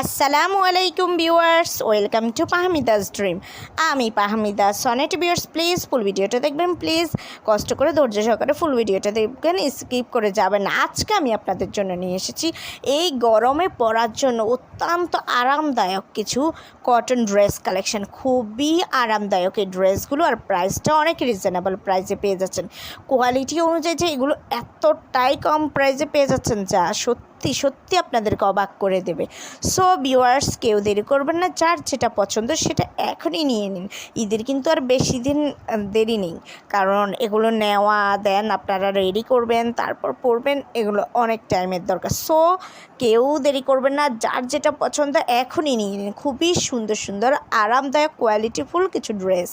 আসসালামু আলাইকুম viewers, welcome to Pahmida's dream. আমি Pahmida Sonet viewers, please full ভিডিওটা দেখবেন, প্লিজ কষ্ট করে ধৈর্য সহকারে ফুল ভিডিওটা দেখবেন, স্কিপ করে যাবেন আজকে আমি আপনাদের জন্য নিয়ে এসেছি এই গরমে পরার জন্য অত্যন্ত আরামদায়ক কিছু কটন ড্রেস কালেকশন খুবই আরামদায়ক এই ড্রেসগুলো আর প্রাইসটা অনেক রিজনেবল প্রাইসে পেয়ে যাচ্ছেন। কোয়ালিটি অনুযায়ী যে এগুলো এতটাই কম প্রাইসে পেয়ে যাচ্ছেন, যা সত্যি সত্যি সত্যি আপনাদেরকে অবাক করে দেবে। সো ভিউয়ার্স কেউ দেরি করবেন না। যার যেটা পছন্দ, সেটা এখনই নিয়ে নিন। ঈদের কিন্তু আর বেশি দিন দেরি নেই। কারণ এগুলো নেওয়া, দেন আপনারা রেডি করবেন, তারপর পরবেন এগুলো অনেক টাইমের দরকার। সো কেউ দেরি করবেন না। যার যেটা পছন্দ, এখনই নিয়ে নিন। খুবই সুন্দর সুন্দর, আরামদায়ক কোয়ালিটিফুল কিছু ড্রেস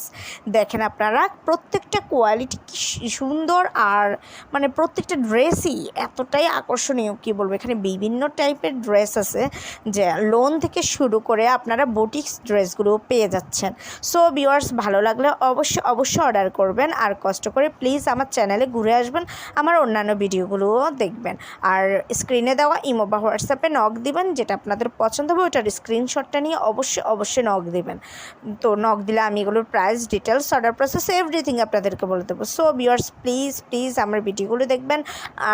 দেখেন আপনারা, প্রত্যেকটা কোয়ালিটি কি সুন্দর আর মানে প্রত্যেকটা ড্রেসই এতটাই আকর্ষণীয়, কী বলব? এখানে বিভিন্ন টাইপের ড্রেস আছে যে লোন থেকে শুরু করে আপনারা বুটিক্স ড্রেসগুলো পেয়ে যাচ্ছেন। সো ভিউয়ার্স ভালো লাগলে অবশ্যই অবশ্যই অর্ডার করবেন। আর কষ্ট করে প্লিজ আমার চ্যানেলে ঘুরে আসবেন, আমার অন্যান্য ভিডিওগুলোও দেখবেন। আর স্ক্রিনে দেওয়া ইমো বা হোয়াটসঅ্যাপে নক দিবেন, যেটা আপনাদের পছন্দ হবে, ওটার স্ক্রিনশটটা নিয়ে অবশ্যই অবশ্যই নক দিবেন। তো নক দিলে আমি এগুলোর price details order process everything আপনাদেরকে বলে দেবো। সো ভিউয়ার্স প্লিজ প্লিজ আমার ভিডিওগুলো দেখবেন।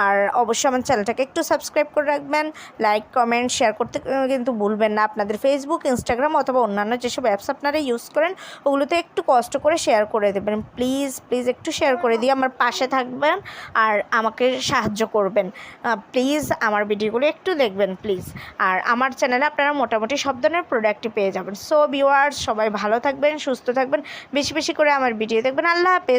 আর অবশ্যই আমার চ্যানেলটাকে একটু সাবস্ক্রাইব করে রাখবেন লাইক কমেন্ট শেয়ার করতে কিন্তু ভুলবেন না। আপনাদের ফেসবুক ইনস্টাগ্রাম অথবা অন্যান্য যেসব অ্যাপস আপনারা ইউজ করেন, ওগুলোতে একটু কষ্ট করে শেয়ার করে দেবেন। প্লিজ প্লিজ একটু শেয়ার করে দিয়ে আমার পাশে থাকবেন আর আমাকে সাহায্য করবেন। প্লিজ আমার ভিডিওগুলো একটু দেখবেন প্লিজ আর আমার চ্যানেলে আপনারা মোটামুটি সব ধরনের প্রোডাক্টই পেয়ে যাবেন। সো ভিউয়ার্স সবাই ভালো থাকবেন, সুস্থ থাকবেন, বেশি বেশি করে আমার ভিডিও দেখবেন। আল্লাহ হাফেজ।